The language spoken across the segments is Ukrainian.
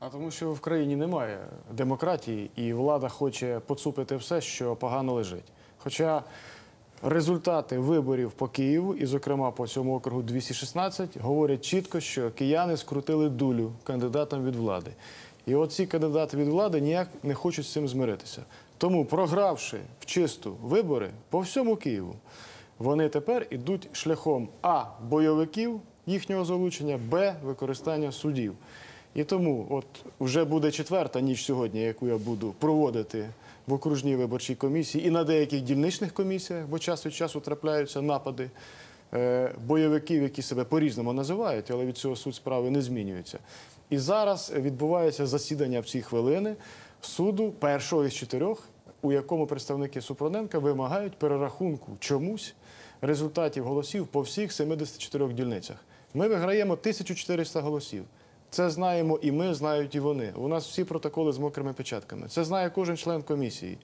А тому, що в країні немає демократії, і влада хоче поцупити все, що погано лежить. Хоча результати виборів по Києву, і, зокрема, по цьому округу 216, говорять чітко, що кияни скрутили дулю кандидатам від влади. І от ці кандидати від влади ніяк не хочуть з цим змиритися. Тому, програвши в чисту вибори по всьому Києву, вони тепер ідуть шляхом А бойовиків їхнього залучення, Б використання судів. І тому, от вже буде четверта ніч сьогодні, яку я буду проводити в окружній виборчій комісії і на деяких дільничних комісіях, бо час від часу трапляються напади е, бойовиків, які себе по-різному називають, але від цього суть справи не змінюється. І зараз відбувається засідання в ці хвилини суду першого із чотирьох, у якому представники Супроненка вимагають перерахунку чомусь результатів голосів по всіх 74 дільницях. Ми виграємо 1400 голосів. Це знаємо і ми, знають і вони. У нас всі протоколи з мокрими печатками. Це знає кожен член комісії.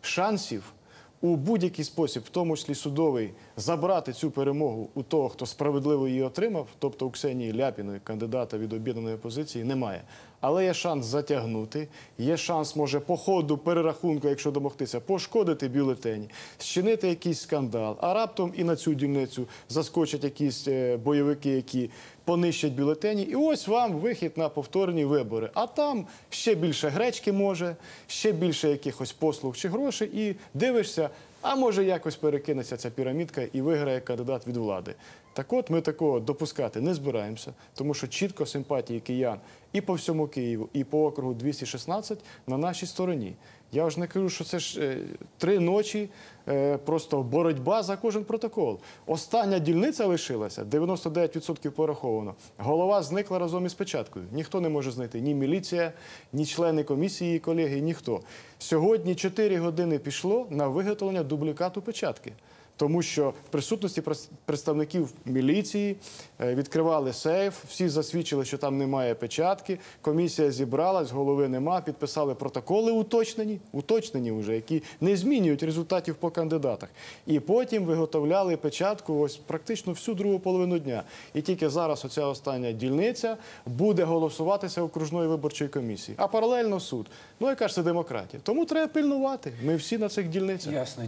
Шансів у будь-який спосіб, в тому числі судовий, забрати цю перемогу у того, хто справедливо її отримав, тобто у Ксенії Ляпіної, кандидата від об'єднаної опозиції, немає. Але є шанс затягнути, є шанс, може, по ходу перерахунку, якщо домогтися, пошкодити бюлетені, зчинити якийсь скандал, а раптом і на цю дільницю заскочать якісь е, бойовики, які понищать бюлетені. І ось вам вихід на повторні вибори. А там ще більше гречки може, ще більше якихось послуг чи грошей, і дивишся, а може якось перекинеться ця пірамідка і виграє кандидат від влади. Так от ми такого допускати не збираємося, тому що чітко симпатії киян і по всьому Києву, і по округу 216 на нашій стороні. Я ж не кажу, що це ж е, три ночі е, просто боротьба за кожен протокол. Остання дільниця лишилася, 99% пораховано. Голова зникла разом із печаткою. Ніхто не може знайти ні міліція, ні члени комісії, колеги, ніхто. Сьогодні 4 години пішло на виготовлення дублікату печатки. Тому що в присутності представників міліції е, відкривали сейф, всі засвідчили, що там немає печатки. Комісія зібралась, голови нема, підписали протоколи уточнені, уточнені вже, які не змінюють результатів по кандидатах. І потім виготовляли печатку ось практично всю другу половину дня. І тільки зараз оця остання дільниця буде голосуватися окружною виборчою комісією. А паралельно суд. Ну яка ж це демократія? Тому треба пильнувати. Ми всі на цих дільницях. Ясно.